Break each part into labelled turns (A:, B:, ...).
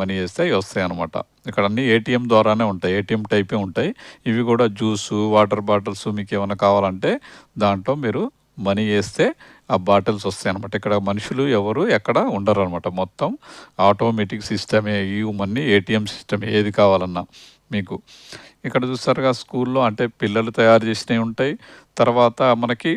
A: Money వేస్తే వస్తాయి అనమాట ఇక్కడ అన్ని ఏటీఎం ద్వారానే ఉంటాయి. ఏటీఎం టైపే ఉంటాయి. ఇవి కూడా జ్యూసు వాటర్ బాటిల్స్ మీకు ఏమైనా కావాలంటే దాంట్లో మీరు మనీ వేస్తే ఆ బాటిల్స్ వస్తాయి అనమాట ఇక్కడ మనుషులు ఎవరు ఎక్కడ ఉండరు అనమాట మొత్తం ఆటోమేటిక్ సిస్టమే ఈ మనీ ఏటీఎం సిస్టమ్. ఏది కావాలన్నా మీకు. ఇక్కడ చూస్తారుగా స్కూల్లో అంటే పిల్లలు తయారు చేసినవి ఉంటాయి. తర్వాత మనకి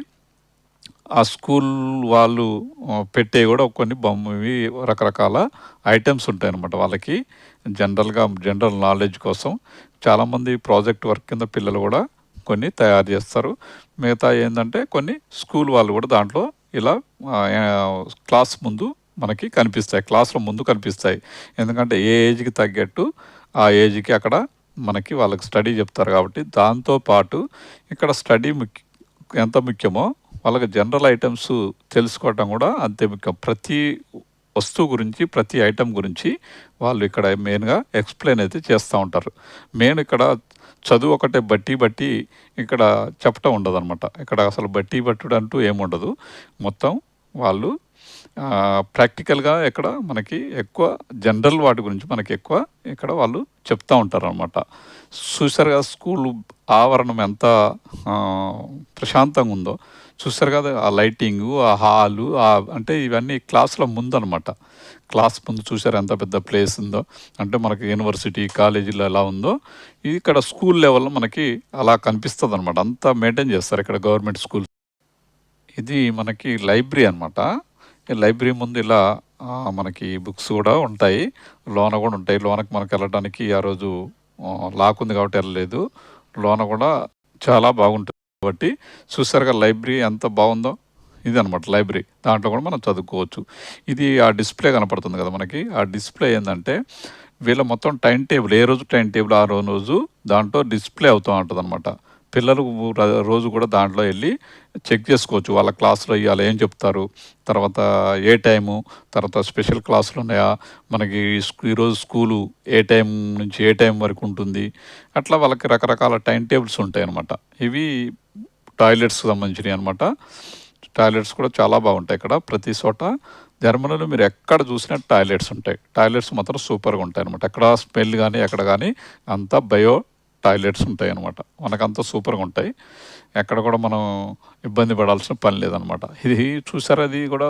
A: ఆ స్కూల్ వాళ్ళు పెట్టే కూడా కొన్ని బొమ్మవి రకరకాల ఐటమ్స్ ఉంటాయి అన్నమాట వాళ్ళకి. జనరల్గా జనరల్ నాలెడ్జ్ కోసం చాలామంది ప్రాజెక్ట్ వర్క్ కింద పిల్లలు కూడా కొన్ని తయారు చేస్తారు. మిగతా ఏంటంటే కొన్ని స్కూల్ వాళ్ళు కూడా దాంట్లో ఇలా క్లాస్ ముందు మనకి కనిపిస్తాయి. క్లాస్లో ముందు కనిపిస్తాయి. ఎందుకంటే ఏ ఏజ్కి తగ్గట్టు ఆ ఏజ్కి అక్కడ మనకి వాళ్ళకి స్టడీ చెప్తారు కాబట్టి దాంతో పాటు ఇక్కడ స్టడీ ముఖ్య ఎంత ముఖ్యమో వాళ్ళకి జనరల్ ఐటమ్స్ తెలుసుకోవటం కూడా అంతే ముఖ్యం. ప్రతి వస్తువు గురించి ప్రతి ఐటెం గురించి వాళ్ళు ఇక్కడ మెయిన్గా ఎక్స్ప్లెయిన్ అయితే చేస్తూ ఉంటారు. మెయిన్ ఇక్కడ చదువు ఒకటే బట్టి బట్టి ఇక్కడ చెప్పటం ఉండదు అనమాట ఇక్కడ అసలు బట్టి బట్టుడు అంటూ ఏముండదు. మొత్తం వాళ్ళు ప్రాక్టికల్గా ఇక్కడ మనకి ఎక్కువ జనరల్ వాటి గురించి మనకి ఎక్కువ ఇక్కడ వాళ్ళు చెప్తూ ఉంటారు అనమాట చూసారు కదా స్కూల్ ఆవరణం ఎంత ప్రశాంతంగా ఉందో. చూస్తారు కదా ఆ లైటింగు ఆ హాలు ఆ అంటే ఇవన్నీ క్లాసుల ముందు అనమాట క్లాస్ ముందు చూసారు ఎంత పెద్ద ప్లేస్ ఉందో. అంటే మనకి యూనివర్సిటీ కాలేజీలో ఎలా ఉందో. ఇది ఇక్కడ స్కూల్ లెవెల్లో మనకి అలా కనిపిస్తుంది అనమాట అంతా మెయింటైన్ చేస్తారు ఇక్కడ గవర్నమెంట్ స్కూల్ ఇది మనకి లైబ్రరీ అనమాట లైబ్రరీ ముందు ఇలా మనకి బుక్స్ కూడా ఉంటాయి. లోన కూడా ఉంటాయి. లోనకి మనకి వెళ్ళడానికి ఆ రోజు లాక్ ఉంది కాబట్టి వెళ్ళలేదు. లోన కూడా చాలా బాగుంటుంది కాబట్టి చూసారుగా లైబ్రరీ ఎంత బాగుందో? ఇది అనమాట లైబ్రరీ. దాంట్లో కూడా మనం చదువుకోవచ్చు. ఇది ఆ డిస్ప్లే కనపడుతుంది కదా మనకి. ఆ డిస్ప్లే ఏంటంటే వీళ్ళ మొత్తం టైం టేబుల్ ఏ రోజు టైం టేబుల్ ఆ రోజు దాంట్లో డిస్ప్లే అవుతూ ఉంటుంది అనమాట పిల్లలు రోజు కూడా దాంట్లో వెళ్ళి చెక్ చేసుకోవచ్చు. వాళ్ళ క్లాసులో ఇవాళ ఏం చెప్తారు? తర్వాత ఏ టైము? తర్వాత స్పెషల్ క్లాసులు ఉన్నాయా? మనకి ఈరోజు స్కూలు ఏ టైం నుంచి ఏ టైం వరకు ఉంటుంది? అట్లా వాళ్ళకి రకరకాల టైం టేబుల్స్ ఉంటాయి అనమాట ఇవి టాయిలెట్స్ సంబంధించినవి అనమాట టాయిలెట్స్ కూడా చాలా బాగుంటాయి ఇక్కడ. ప్రతి చోట జర్మనీలో మీరు ఎక్కడ చూసినా టాయిలెట్స్ ఉంటాయి. టాయిలెట్స్ మాత్రం సూపర్గా ఉంటాయి అనమాట ఎక్కడ స్మెల్ కానీ ఎక్కడ కానీ అంతా బయో టాయిలెట్స్ ఉంటాయి అనమాట మనకంతా సూపర్గా ఉంటాయి. ఎక్కడ కూడా మనం ఇబ్బంది పడాల్సిన పని లేదనమాట ఇది చూసారా? అది కూడా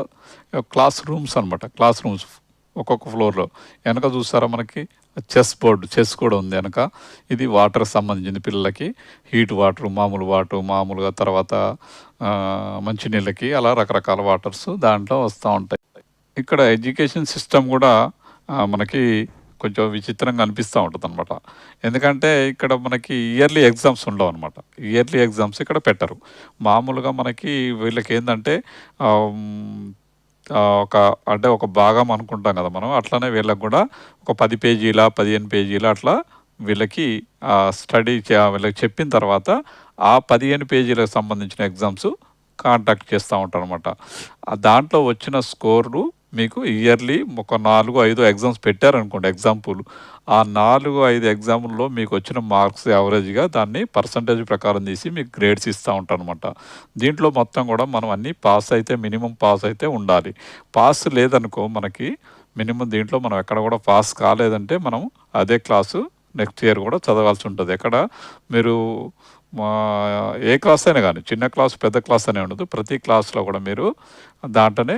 A: క్లాస్ రూమ్స్ అనమాట క్లాస్ రూమ్స్ ఒక్కొక్క ఫ్లోర్లో. వెనక చూసారా మనకి? చెస్ బోర్డు చెస్ కూడా ఉంది వెనక. ఇది వాటర్ సంబంధించింది పిల్లలకి. హీట్ వాటర్ మామూలు వాటర్ మామూలుగా తర్వాత మంచినీళ్ళకి అలా రకరకాల వాటర్స్ దాంట్లో వస్తూ ఉంటాయి. ఇక్కడ ఎడ్యుకేషన్ సిస్టమ్ కూడా మనకి కొంచెం విచిత్రంగా అనిపిస్తూ ఉంటుంది అనమాట ఎందుకంటే ఇక్కడ మనకి ఇయర్లీ ఎగ్జామ్స్ ఉండవు అనమాట ఇయర్లీ ఎగ్జామ్స్ ఇక్కడ పెట్టరు. మామూలుగా మనకి వీళ్ళకి ఏంటంటే ఒక అంటే ఒక భాగం అనుకుంటాం కదా మనం అట్లానే వీళ్ళకి కూడా ఒక పది పేజీల పదిహేను పేజీల అట్లా వీళ్ళకి స్టడీ వీళ్ళకి చెప్పిన తర్వాత ఆ పదిహేను పేజీలకు సంబంధించిన ఎగ్జామ్స్ కాంటాక్ట్ చేస్తూ ఉంటారు అనమాట దాంట్లో వచ్చిన స్కోర్లు మీకు ఇయర్లీ ఒక నాలుగు ఐదు ఎగ్జామ్స్ పెట్టారనుకోండి ఎగ్జాంపుల్ ఆ నాలుగు ఐదు ఎగ్జామ్లో మీకు వచ్చిన మార్క్స్ యావరేజ్గా దాన్ని పర్సంటేజ్ ప్రకారం తీసి మీకు గ్రేడ్స్ ఇస్తూ ఉంటానమాట అనమాట దీంట్లో మొత్తం కూడా మనం అన్ని పాస్ అయితే మినిమం పాస్ అయితే ఉండాలి. పాస్ లేదనుకో మనకి మినిమం దీంట్లో మనం ఎక్కడ కూడా పాస్ కాలేదంటే మనం అదే క్లాసు నెక్స్ట్ ఇయర్ కూడా చదవాల్సి ఉంటుంది. ఎక్కడ మీరు మా ఏ క్లాస్ అయినా కానీ చిన్న క్లాస్ పెద్ద క్లాస్ అనే ఉండదు. ప్రతి క్లాస్లో కూడా మీరు దాంట్లోనే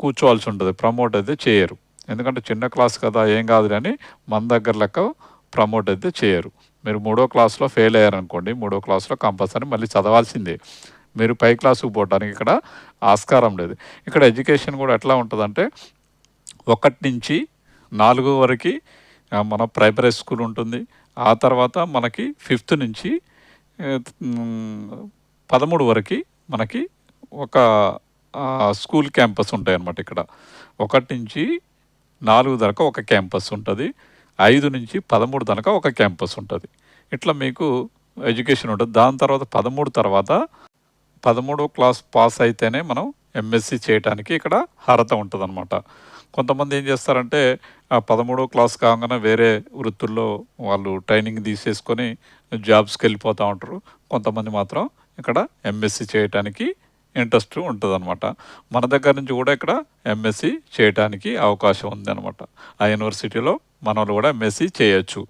A: కూర్చోవాల్సి ఉంటుంది ప్రమోట్ అయితే చేయరు. ఎందుకంటే చిన్న క్లాస్ కదా ఏం కాదు కానీ మన దగ్గర లెక్క ప్రమోట్ అయితే చేయరు. మీరు మూడో క్లాస్లో ఫెయిల్ అయ్యారనుకోండి మూడో క్లాస్లో కంపల్సరీ మళ్ళీ చదవాల్సిందే. మీరు పై క్లాసుకు పోవడానికి ఇక్కడ ఆస్కారం లేదు. ఇక్కడ ఎడ్యుకేషన్ కూడా ఎట్లా ఉంటుందంటే ఒకటి నుంచి నాలుగు వరకు మన ప్రైమరీ స్కూల్ ఉంటుంది. ఆ తర్వాత మనకి ఫిఫ్త్ నుంచి పదమూడు వరకు మనకి ఒక స్కూల్ క్యాంపస్ ఉంటాయి అన్నమాట ఇక్కడ. ఒకటి నుంచి నాలుగు దాకా ఒక క్యాంపస్ ఉంటుంది. ఐదు నుంచి పదమూడు దాకా ఒక క్యాంపస్ ఉంటుంది. ఇట్లా మీకు ఎడ్యుకేషన్ ఉంటుంది. దాని తర్వాత పదమూడు తర్వాత పదమూడో క్లాస్ పాస్ అయితేనే మనం ఎంఎస్సి చేయడానికి ఇక్కడ అర్హత ఉంటుందన్నమాట. కొంతమంది ఏం చేస్తారంటే ఆ పదమూడో క్లాస్ కాగానే వేరే వృత్తుల్లో వాళ్ళు ట్రైనింగ్ తీసేసుకొని జాబ్స్కి వెళ్ళిపోతూ ఉంటారు. కొంతమంది మాత్రం ఇక్కడ ఎంఎస్సి చేయటానికి ఇంట్రెస్ట్ ఉంటుందన్నమాట. మన దగ్గర నుంచి కూడా ఇక్కడ ఎంఎస్సి చేయడానికి అవకాశం ఉంది అనమాట ఆ యూనివర్సిటీలో మన కూడా ఎంఎస్సి చేయొచ్చు.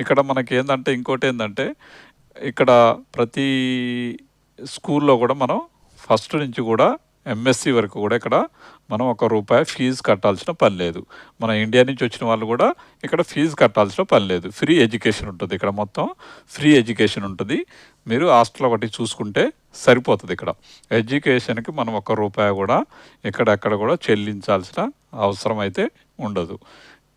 A: ఇక్కడ మనకి ఏంటంటే ఇంకోటి ఏంటంటే ఇక్కడ ప్రతి స్కూల్లో కూడా మనం ఫస్ట్ నుంచి కూడా ఎంఎస్సి వరకు కూడా ఇక్కడ మనం ఒక రూపాయి ఫీజు కట్టాల్సిన పని లేదు. మన ఇండియా నుంచి వచ్చిన వాళ్ళు కూడా ఇక్కడ ఫీజు కట్టాల్సిన పని లేదు. ఫ్రీ ఎడ్యుకేషన్ ఉంటుంది ఇక్కడ మొత్తం. ఫ్రీ ఎడ్యుకేషన్ ఉంటుంది. మీరు హాస్టల్ ఒకటి చూసుకుంటే సరిపోతుంది ఇక్కడ. ఎడ్యుకేషన్కి మనం ఒక రూపాయి కూడా ఇక్కడెక్కడ కూడా చెల్లించాల్సిన అవసరం అయితే ఉండదు.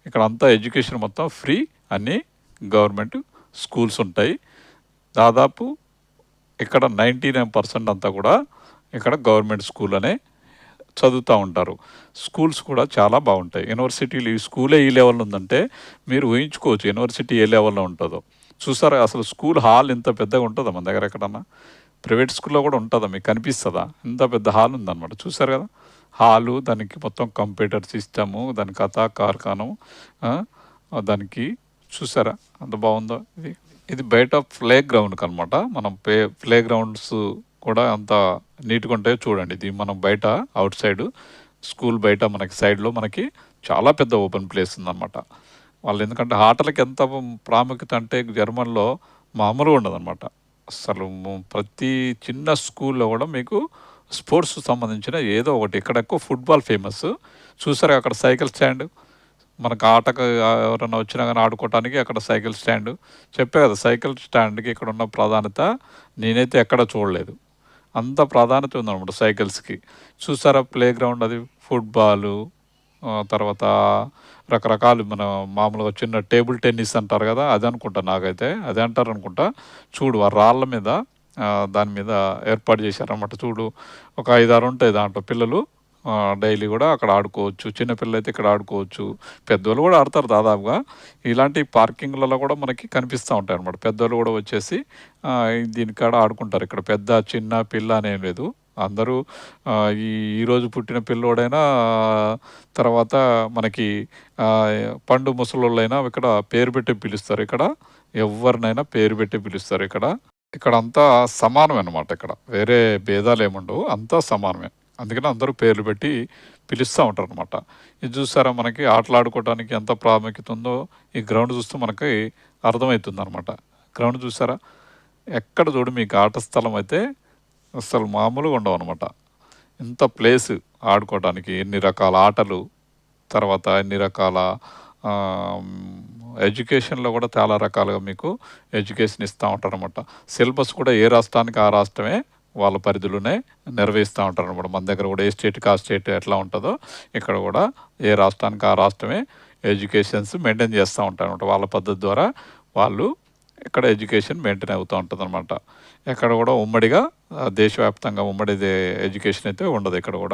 A: ఇక్కడ అంతా ఎడ్యుకేషన్ మొత్తం ఫ్రీ అన్ని గవర్నమెంట్ స్కూల్స్ ఉంటాయి. దాదాపు ఇక్కడ నైంటీ నైన్ పర్సెంట్ అంతా కూడా ఇక్కడ గవర్నమెంట్ స్కూల్ అనే చదువుతూ ఉంటారు. స్కూల్స్ కూడా చాలా బాగుంటాయి. యూనివర్సిటీలు ఈ స్కూలే ఈ లెవెల్లో ఉందంటే మీరు ఊహించుకోవచ్చు యూనివర్సిటీ ఏ లెవెల్లో ఉంటుందో. చూసారా అసలు స్కూల్ హాల్ ఇంత పెద్దగా ఉంటుందా మన దగ్గర ఎక్కడన్నా? ప్రైవేట్ స్కూల్లో కూడా ఉంటుందా? మీకు కనిపిస్తుందా? ఇంత పెద్ద హాల్ ఉందన్నమాట. చూసారు కదా? హాలు దానికి మొత్తం కంప్యూటర్ సిస్టము దాని కథ కార్ఖానం దానికి చూసారా? అంత బాగుందో ఇది. ఇది బయట ప్లే గ్రౌండ్కి అనమాట మనం ప్లే ప్లే గ్రౌండ్స్ కూడా అంత నీట్గా ఉంటాయో చూడండి. ఇది మనం బయట అవుట్ సైడ్ స్కూల్ బయట మనకి సైడ్లో మనకి చాలా పెద్ద ఓపెన్ ప్లేస్ ఉందన్నమాట. వాళ్ళు ఎందుకంటే ఆటలకి ఎంత ప్రాముఖ్యత అంటే జర్మన్లో మామూలుగా ఉండదన్నమాట. అసలు ప్రతి చిన్న స్కూల్లో కూడా మీకు స్పోర్ట్స్ సంబంధించిన ఏదో ఒకటి ఇక్కడ ఎక్కువ ఫుట్బాల్ ఫేమస్. చూసారు అక్కడ సైకిల్ స్టాండ్? మనకు ఆటకు ఎవరైనా వచ్చినా కానీ ఆడుకోవటానికి అక్కడ సైకిల్ స్టాండ్. చెప్పే కదా సైకిల్ స్టాండ్కి ఇక్కడ ఉన్న ప్రాధాన్యత నేనైతే ఎక్కడ చూడలేదు. అంత ప్రాధాన్యత ఉందన్నమాట సైకిల్స్కి. చూసారా ప్లే గ్రౌండ్ అది ఫుట్బాలు తర్వాత రకరకాలు మన మామూలుగా చిన్న టేబుల్ టెన్నిస్ అంటారు కదా అది అనుకుంటా నాకైతే అదే అంటారు అనుకుంటా. చూడు ఆ రాళ్ళ మీద దాని మీద ఏర్పాటు చేశారన్నమాట. చూడు ఒక ఐదారు ఉంటాయి దాంట్లో పిల్లలు. డైలీ కూడా అక్కడ ఆడుకోవచ్చు. చిన్నపిల్లలు అయితే ఇక్కడ ఆడుకోవచ్చు. పెద్దవాళ్ళు కూడా ఆడతారు దాదాపుగా. ఇలాంటి పార్కింగ్లలో కూడా మనకి కనిపిస్తూ ఉంటాయి అనమాట పెద్దోళ్ళు కూడా వచ్చేసి దీనికాడ ఆడుకుంటారు ఇక్కడ. పెద్ద చిన్న పిల్ల అనేం లేదు. అందరూ ఈ ఈరోజు పుట్టిన పిల్లోడైనా తర్వాత మనకి పండు ముసలోళ్ళైనా ఇక్కడ పేరు పెట్టి పిలుస్తారు ఇక్కడ. ఎవరినైనా పేరు పెట్టి పిలుస్తారు ఇక్కడ. ఇక్కడ అంతా సమానమే అనమాట ఇక్కడ. వేరే భేదాలు ఏముండవు. అంతా సమానమే. అందుకని అందరూ పేర్లు పెట్టి పిలుస్తూ ఉంటారు అనమాట ఇది చూసారా మనకి ఆటలాడుకోవడానికి ఎంత ప్రాముఖ్యత ఉందో ఈ గ్రౌండ్ చూస్తే మనకి అర్థమవుతుంది అనమాట గ్రౌండ్ చూసారా? ఎక్కడ చూడు మీకు ఆట స్థలం అయితే అసలు మామూలుగా ఉండవు అనమాట ఇంత ప్లేస్ ఆడుకోవడానికి ఎన్ని రకాల ఆటలు తర్వాత ఎన్ని రకాల ఎడ్యుకేషన్లో కూడా చాలా రకాలుగా మీకు ఎడ్యుకేషన్ ఇస్తూ ఉంటారనమాట సిలబస్ కూడా ఏ రాష్ట్రానికి ఆ రాష్ట్రమే వాళ్ళ పరిధిలోనే నిర్వహిస్తూ ఉంటారు అనమాట మన దగ్గర కూడా ఏ స్టేట్కి ఆ స్టేట్ ఎట్లా ఉంటుందో ఇక్కడ కూడా ఏ రాష్ట్రానికి ఆ రాష్ట్రమే ఎడ్యుకేషన్స్ మెయింటైన్ చేస్తూ ఉంటారు అనమాట వాళ్ళ పద్ధతి ద్వారా వాళ్ళు ఇక్కడ ఎడ్యుకేషన్ మెయింటైన్ అవుతూ ఉంటుంది అనమాట ఎక్కడ కూడా ఉమ్మడిగా దేశవ్యాప్తంగా ఉమ్మడి ఎడ్యుకేషన్ అయితే ఉండదు. ఇక్కడ కూడా